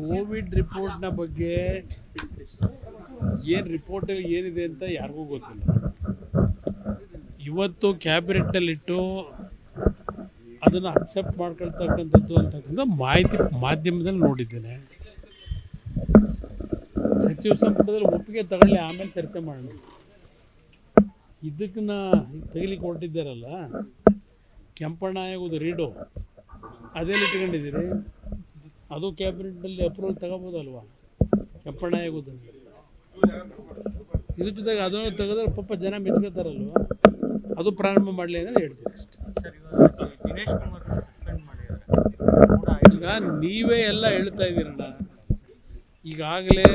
Covid ರಿಪೋರ್ಟ್ನ ಬಗ್ಗೆ ಏನು ರಿಪೋರ್ಟಲ್ಲಿ ಏನಿದೆ ಅಂತ ಯಾರಿಗೂ ಗೊತ್ತಿಲ್ಲ. ಇವತ್ತು ಕ್ಯಾಬಿನೆಟ್ಟಲ್ಲಿಟ್ಟು ಅದನ್ನು ಅಕ್ಸೆಪ್ಟ್ ಮಾಡ್ಕೊಳ್ತಕ್ಕಂಥದ್ದು ಅಂತಕ್ಕಂಥ ಮಾಹಿತಿ ಮಾಧ್ಯಮದಲ್ಲಿ ನೋಡಿದ್ದೇನೆ. ಸಚಿವ ಸಂಪುಟದಲ್ಲಿ ಒಪ್ಪಿಗೆ ತಗೊಳ್ಳಿ, ಆಮೇಲೆ ಚರ್ಚೆ ಮಾಡೋಣ. ಇದಕ್ಕನ್ನ ತೆಗಿಲಿಕ್ಕೆ ಹೊರಟಿದ್ದಾರಲ್ಲ ಕೆಂಪಣ್ಣ ಆಗೋದು ರೀಡು ಅದೇನು ಇಟ್ಕೊಂಡಿದ್ದೀರಿ? ಅದು ಕ್ಯಾಬಿನೆಟ್ನಲ್ಲಿ ಅಪ್ರೂವಲ್ ತಗೋಬೋದಲ್ವಾ? ಕೆಂಪಣ್ಣ ಆಗೋದು ಇದ್ರ ಜೊತೆಗೆ ಅದನ್ನು ತೆಗೆದ್ರೆ ಪಾಪ ಜನ ಮೆಚ್ಕೋತಾರಲ್ವ? ಅದು ಪ್ರಾರಂಭ ಮಾಡಲಿ ಅಂತ ಹೇಳ್ತೀನಿ ಅಷ್ಟೇ. ಈಗ ನೀವೇ ಎಲ್ಲ ಹೇಳ್ತಾ ಇದ್ದೀರಲ್ಲ ಈಗಾಗಲೇ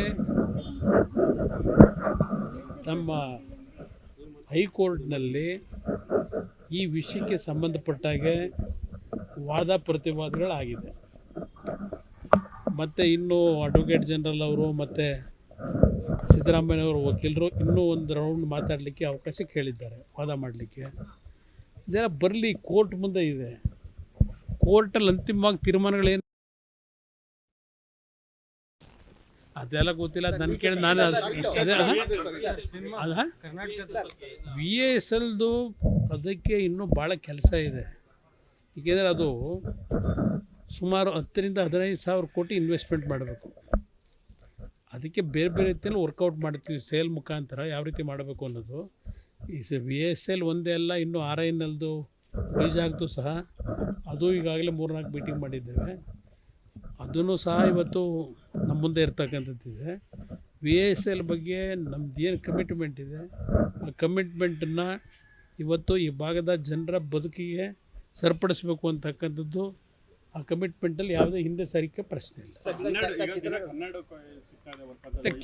ನಮ್ಮ ಹೈಕೋರ್ಟ್ನಲ್ಲಿ ಈ ವಿಷಯಕ್ಕೆ ಸಂಬಂಧಪಟ್ಟಾಗೆ ವಾದ ಪ್ರತಿವಾದಗಳಾಗಿದೆ. ಮತ್ತು ಇನ್ನೂ ಅಡ್ವೊಕೇಟ್ ಜನರಲ್ ಅವರು ಮತ್ತು ಸಿದ್ದರಾಮಯ್ಯನವರು ವಕೀಲರು ಇನ್ನೂ ಒಂದು ರೌಂಡ್ ಮಾತಾಡಲಿಕ್ಕೆ ಅವಕಾಶ ಕೇಳಿದ್ದಾರೆ ವಾದ ಮಾಡಲಿಕ್ಕೆ. ಇದೆಲ್ಲ ಬರಲಿ ಕೋರ್ಟ್ ಮುಂದೆ ಇದೆ. ಕೋರ್ಟಲ್ಲಿ ಅಂತಿಮವಾಗಿ ತೀರ್ಮಾನಗಳೇನು? ಅದೆಲ್ಲ ಗೊತ್ತಿಲ್ಲ ಅದು ನನ್ನ ಕೇಳಿ ನಾನು ಅಲ್ಲ ಕರ್ನಾಟಕದ ವಿ ಎಸ್ ಎಲ್ದು ಅದಕ್ಕೆ ಇನ್ನೂ ಭಾಳ ಕೆಲಸ ಇದೆ. ಏಕೆಂದರೆ ಅದು ಸುಮಾರು ಹತ್ತರಿಂದ ಹದಿನೈದು ಸಾವಿರ ಕೋಟಿ ಇನ್ವೆಸ್ಟ್ಮೆಂಟ್ ಮಾಡಬೇಕು. ಅದಕ್ಕೆ ಬೇರೆ ಬೇರೆ ರೀತಿಯಲ್ಲಿ ವರ್ಕೌಟ್ ಮಾಡ್ತೀವಿ ಸೇಲ್ ಮುಖಾಂತರ ಯಾವ ರೀತಿ ಮಾಡಬೇಕು ಅನ್ನೋದು. ಈ ವಿ ಎಸ್ ಎಲ್ ಒಂದೇ ಅಲ್ಲ, ಇನ್ನು ಆರ್ ಐ ಎಲ್ದು ಬೀಜ ಹಾಕ್ದು ಸಹ ಅದು ಈಗಾಗಲೇ ಮೂರ್ನಾಲ್ಕು ಮೀಟಿಂಗ್ ಮಾಡಿದ್ದೇವೆ. ಅದನ್ನು ಸಹ ಇವತ್ತು ನಮ್ಮ ಮುಂದೆ ಇರ್ತಕ್ಕಂಥದ್ದಿದೆ. ವಿ ಎಸ್ ಎಲ್ ಬಗ್ಗೆ ನಮ್ದು ಏನು ಕಮಿಟ್ಮೆಂಟ್ ಇದೆ, ಆ ಕಮಿಟ್ಮೆಂಟನ್ನು ಇವತ್ತು ಈ ಭಾಗದ ಜನರ ಬದುಕಿಗೆ ಸರಿಪಡಿಸಬೇಕು ಅಂತಕ್ಕಂಥದ್ದು ಆ ಕಮಿಟ್ಮೆಂಟಲ್ಲಿ ಯಾವುದೇ ಹಿಂದೆ ಸರಿಕೆ ಪ್ರಶ್ನೆ ಇಲ್ಲ.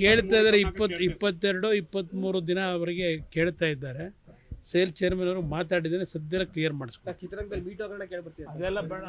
ಕೇಳ್ತಾ ಇದ್ದಾರೆ ಇಪ್ಪತ್ತು ಇಪ್ಪತ್ತೆರಡು ಇಪ್ಪತ್ತ್ಮೂರು ದಿನ ಅವರಿಗೆ ಕೇಳ್ತಾ ಇದ್ದಾರೆ. ಸೇಲ್ ಚೇರ್ಮನ್ ಅವರು ಮಾತಾಡಿದ್ದೇನೆ ಸದ್ಯ ಕ್ಲಿಯರ್ ಮಾಡಿಸ್ಕೊ ಅದೆಲ್ಲ ಬೇಡ.